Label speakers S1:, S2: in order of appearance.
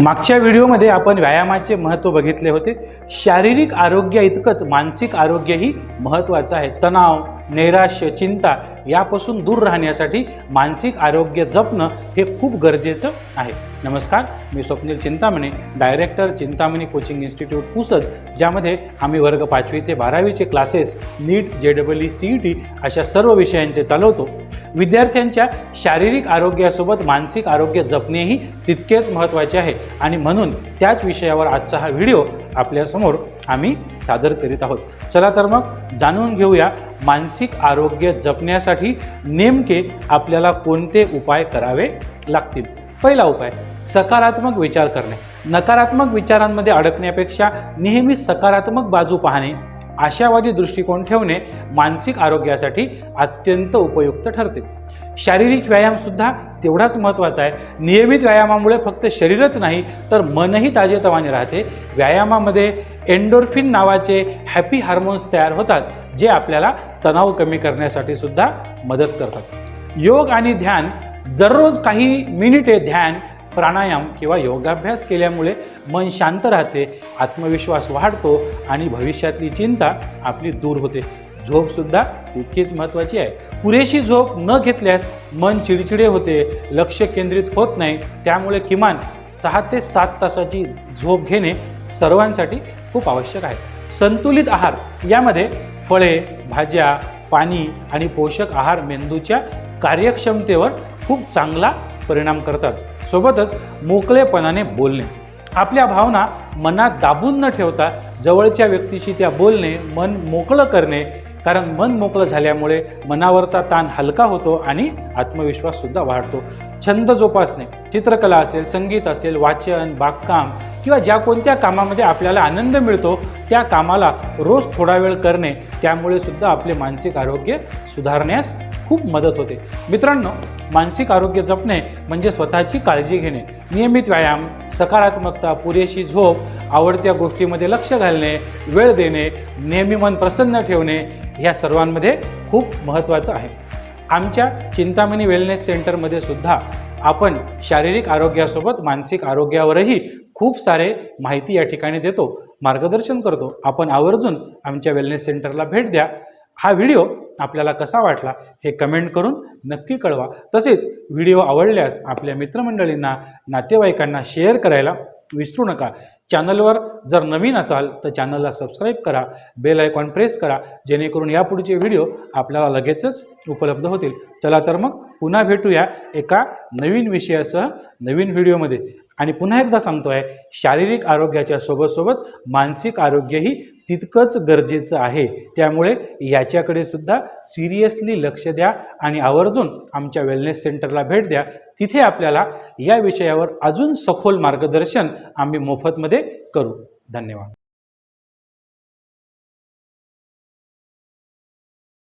S1: मागच्या व्हिडिओमध्ये आपण व्यायामाचे महत्त्व बघितले होते. शारीरिक आरोग्य इतकंच मानसिक आरोग्यही महत्त्वाचं आहे. तणाव नैराश्य चिंता यापासून दूर राहण्यासाठी मानसिक आरोग्य जपणं हे खूप गरजेचं आहे. नमस्कार मी Swapnil Chintamani director Chintamani coaching institute Pusad ज्यामध्ये आम्ही वर्ग पाचवी ते बारावीचे classes NEET J double E C E T अशा सर्व विषयांचे चालवतो. विद्यार्थ्यांच्या शारीरिक आरोग्यासोबत मानसिक आरोग्य जपणेही तितकेच महत्त्वाचे आहे. आणि म्हणून त्याच विषयावर आजचा हा व्हिडिओ आपल्यासमोर आम्ही सादर करीत आहोत. चला तर मग जाणून घेऊया मानसिक आरोग्य जपण्यासाठी नेमके आपल्याला कोणते उपाय करावे लागतील. पहिला उपाय सकारात्मक विचार करणे. नकारात्मक विचारांमध्ये अडकण्यापेक्षा नेहमी सकारात्मक बाजू पाहणे आशावादी दृष्टिकोन ठेवणे मानसिक आरोग्यासाठी अत्यंत उपयुक्त ठरते. शारीरिक व्यायामसुद्धा तेवढाच महत्त्वाचा आहे. नियमित व्यायामामुळे फक्त शरीरच नाही तर मनही ताजेतवाने राहते. व्यायामामध्ये एंडोर्फिन नावाचे हॅपी हार्मोन्स तयार होतात जे आपल्याला तणाव कमी करण्यासाठी सुद्धा मदत करतात. योग आणि ध्यान दररोज काही मिनिटे ध्यान प्राणायाम किंवा योगाभ्यास केल्यामुळे मन शांत राहते आत्मविश्वास वाढतो आणि भविष्यातली चिंता आपली दूर होते. झोपसुद्धा तितकीच महत्त्वाची आहे. पुरेशी झोप न घेतल्यास मन चिडचिडे होते लक्ष केंद्रित होत नाही. त्यामुळे किमान सहा ते सात तासाची झोप घेणे सर्वांसाठी खूप आवश्यक आहे. संतुलित आहार यामध्ये फळे भाज्या पाणी आणि पोषक आहार मेंदूच्या कार्यक्षमतेवर खूप चांगला परिणाम करतात. सोबतच मोकळेपणाने बोलणे. आपल्या भावना मनात दाबून न ठेवता जवळच्या व्यक्तीशी त्या बोलणे मन मोकळं करणे कारण मन मोकळं झाल्यामुळे मनावरचा ताण हलका होतो आणि आत्मविश्वाससुद्धा वाढतो. छंद जोपासणे चित्रकला असेल संगीत असेल वाचन बागकाम किंवा ज्या कोणत्या कामामध्ये आपल्याला आनंद मिळतो त्या कामाला रोज थोडा वेळ करणे त्यामुळे सुद्धा आपले मानसिक आरोग्य सुधारण्यास खूप मदत होते. मित्रांनो मानसिक आरोग्य जपणे म्हणजे स्वतःची काळजी घेणे नियमित व्यायाम सकारात्मकता पुरेशी झोप आवडत्या गोष्टीमध्ये लक्ष घालणे वेळ देणे नेहमी मन प्रसन्न ठेवणे ह्या सर्वांमध्ये खूप महत्त्वाचं आहे. आमच्या चिंतामणी वेलनेस सेंटरमध्ये सुद्धा आपण शारीरिक आरोग्यासोबत मानसिक आरोग्यावरही खूप सारे माहिती या ठिकाणी देतो मार्गदर्शन करतो. आपण आवर्जून आमच्या वेलनेस सेंटरला भेट द्या. हा व्हिडिओ आपल्याला कसा वाटला हे कमेंट करून नक्की कळवा. तसेच व्हिडिओ आवडल्यास आपल्या मित्रमंडळींना नातेवाईकांना शेअर करायला विसरू नका. चॅनलवर जर नवीन असाल तर चॅनलला सबस्क्राईब करा बेल आयकॉन प्रेस करा जेणेकरून यापुढचे व्हिडिओ आपल्याला लगेचच उपलब्ध होतील. चला तर मग पुन्हा भेटूया एका नवीन विषयासह नवीन व्हिडिओमध्ये. आणि पुन्हा एकदा सांगतो आहे शारीरिक आरोग्याच्या सोबत सोबत मानसिक आरोग्यही तितकंच गरजेचं आहे. त्यामुळे याच्याकडे सुद्धा सिरियसली लक्ष द्या आणि आवर्जून आमच्या वेलनेस सेंटरला भेट द्या. तिथे आपल्याला या विषयावर अजून सखोल मार्गदर्शन आम्ही मोफतमध्ये करू. धन्यवाद.